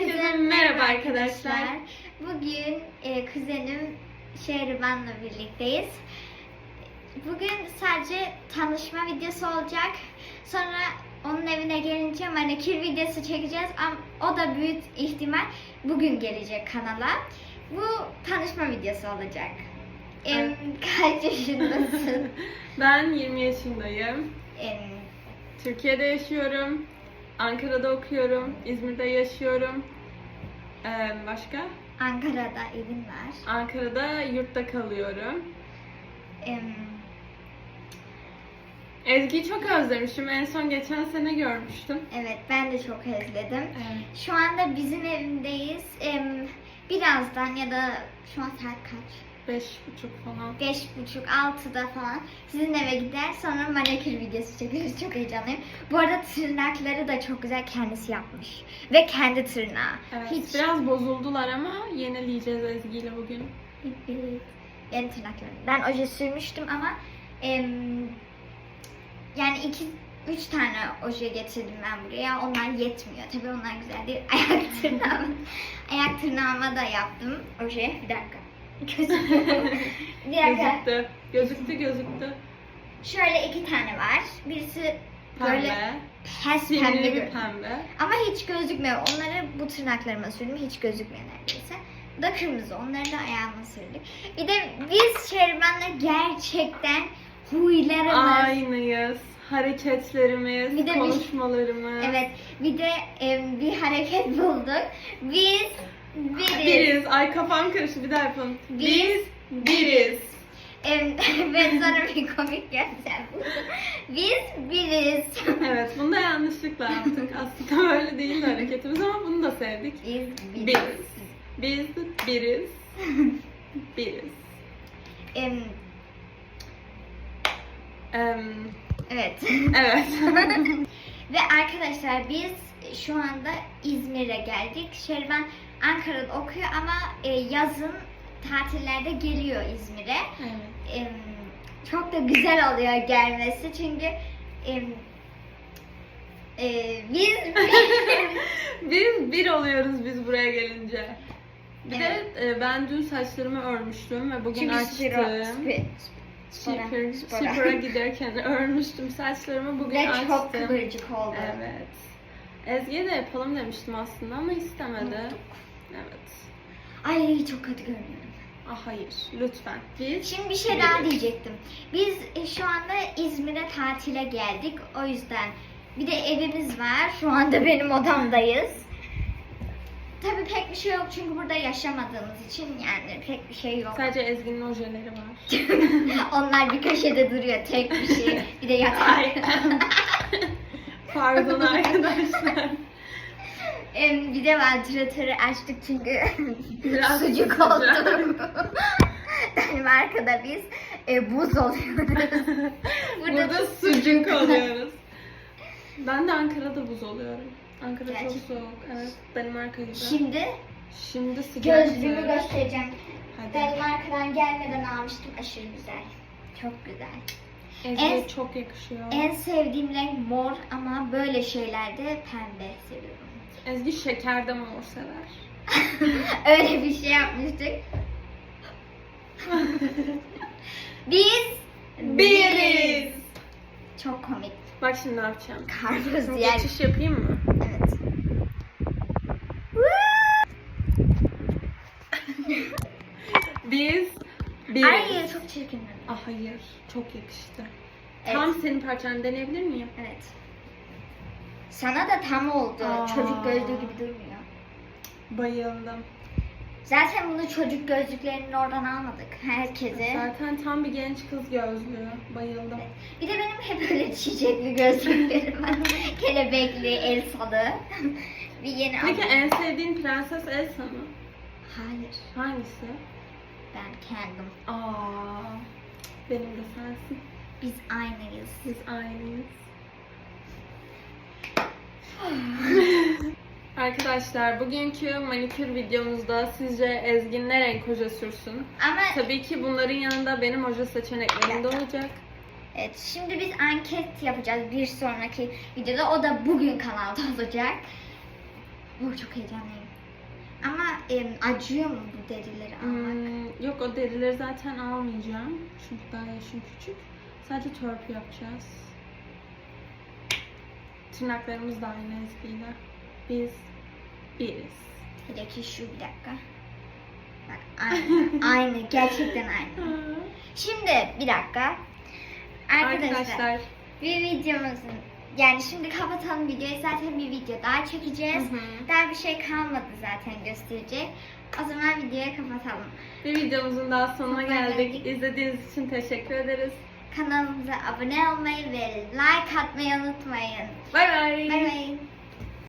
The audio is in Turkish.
Herkese merhaba arkadaşlar. Bugün e, kuzenim Şehriban'la birlikteyiz. Bugün sadece tanışma videosu olacak. Sonra onun evine gelince manikür videosu çekeceğiz. Ama o da büyük ihtimal bugün gelecek kanala. Bu tanışma videosu olacak. Em, kaç yaşındasın? Ben 20 yaşındayım. Em, Türkiye'de yaşıyorum. Ankara'da okuyorum. İzmir'de yaşıyorum. Ee, başka? Ankara'da evin var. Ankara'da yurtta kalıyorum. Em, Ezgi'yi çok özlemişim. En son geçen sene görmüştüm. evet ben de çok özledim. Evet. Şu anda bizim evimdeyiz. Em, birazdan ya da şu an saat kaç? Beş buçuk falan. Beş buçuk, altıda falan sizin eve gider sonra manikür videosu çekeriz. Çok heyecanlıyım. Bu arada tırnakları da çok güzel kendisi yapmış. Ve kendi tırnağı. Evet. Hiç Biraz bozuldular ama yenileyeceğiz Ezgi'yle bugün. Evet. Yeni tırnaklarım. Ben oje sürmüştüm ama em, yani iki, üç tane oje getirdim ben buraya. Onlar yetmiyor. Tabii onlar güzel değil. Ayak tırnağıma, ayak tırnağıma da yaptım oje. Bir dakika. Bir dakika. Gözüktü. Gözüktü gözüktü. Şöyle iki tane var. Birisi böyle Pembe. pes pembe. Simli bir gör- pembe. Ama hiç gözükmüyor. Onları bu tırnaklarıma sürdüm. Hiç gözükmüyor neredeyse. Bu da kırmızı. Onları da ayağıma sürdük. Bir de biz Şeriman'la gerçekten huylarımız. Aynıyız. Hareketlerimiz, Bir de bir- konuşmalarımız. Evet. Bir de em, bir hareket bulduk. Biz biriz. Biriz. Ay kafam karıştı. Bir daha yapalım. Biz Biz biriz. Ben sana bir komik buldum. Biz biriz. Evet, bunu da yanlışlıkla yaptık. Aslında öyle değil hareketimiz ama bunu da sevdik. Biz Biz. biriz. Biz biriz. Biriz. Em, Em, evet. evet. Ve arkadaşlar biz şu anda İzmir'e geldik. Şerivan Ankara'da okuyor ama e, yazın tatillerde geliyor İzmir'e. evet. Em, çok da güzel oluyor gelmesi çünkü em, e, biz Biz bir oluyoruz biz buraya gelince. Bir Evet. de e, ben dün saçlarımı örmüştüm ve bugün çünkü açtım. spora, spora, Spora, giderken örmüştüm saçlarımı bugün Ve açtım. çok kıvırcık oldu. Evet. Ezgi'ye de yapalım demiştim aslında ama istemedi. Unuttuk. Evet. Ay çok kötü görünüyorum. Ah hayır, lütfen. Biz Şimdi bir şey daha diyecektim. Biz e, şu anda İzmir'e tatile geldik. O yüzden bir de evimiz var. Şu anda benim odamdayız. Tabii pek bir şey yok çünkü burada yaşamadığımız için yani pek bir şey yok. Sadece Ezgi'nin ojeleri var. Onlar bir köşede duruyor tek bir şey. Bir de yatak. Pardon arkadaşlar. Em, bir de vantilatörü açtık çünkü Biraz sucuk sıcak. oldu. Danimarka'da biz e, buz oluyoruz. Burada, sucuk oluyoruz. Ben de Ankara'da buz oluyorum. Ankara Gerçekten. çok soğuk. Evet, Danimarka gibi. Şimdi Şimdi sıcak. gözlüğümü göstereceğim. Hadi. Danimarka'dan gelmeden almıştım. Aşırı güzel. Çok güzel. Ezgi'ye En- çok yakışıyor. En sevdiğim renk mor ama böyle şeylerde pembe seviyorum. Ezgi şekerde mor sever. Öyle bir şey yapmıştık. Biz Biriz. Çok komik. Bak şimdi ne yapacağım. Karpuz yer. geçiş yapayım mı? Evet. Biz biriz. Ay çok çirkin. Ah hayır. Çok yakıştı. Evet. Tam senin parçan deneyebilir miyim? Evet. Sana da tam oldu. Aa. Çocuk gözlüğü gibi durmuyor. Bayıldım. Zaten bunu çocuk gözlüklerinin oradan almadık. Herkese. Zaten tam bir genç kız gözlüğü. Bayıldım. Bir de benim hep öyle çiçekli gözlüklerim var. Kelebekli, Elsa'lı. bir yeni Peki aldım. en sevdiğin prenses Elsa mı? Hayır. Hangisi? Ben kendim. Aa, benim de sensin. Biz aynıyız. Biz aynıyız. Arkadaşlar bugünkü manikür videomuzda sizce Ezgi ne renk oje sürsün? Ama Tabii ki bunların yanında benim oje seçeneklerim de olacak. evet, şimdi biz anket yapacağız bir sonraki videoda. O da bugün kanalda olacak. Oh, çok heyecanlıyım. Ama em, acıyor mu bu derileri almak? Hmm, yok o derileri zaten almayacağım. Çünkü daha yaşım küçük. Sadece törpü yapacağız. Tırnaklarımız da aynı Ezgi'yle. Biz biriz. Hele ki şu bir dakika. Bak aynı. aynı. Gerçekten aynı. Şimdi bir dakika. Arkadaşlar, Arkadaşlar. bir videomuzun yani şimdi kapatalım videoyu zaten bir video daha çekeceğiz. Hı hı. Daha bir şey kalmadı zaten gösterecek. O zaman videoyu kapatalım. Bir videomuzun daha sonuna geldik. İzlediğiniz için teşekkür ederiz. Kanalımıza abone olmayı ve like atmayı unutmayın. Bay bay. Bay bay.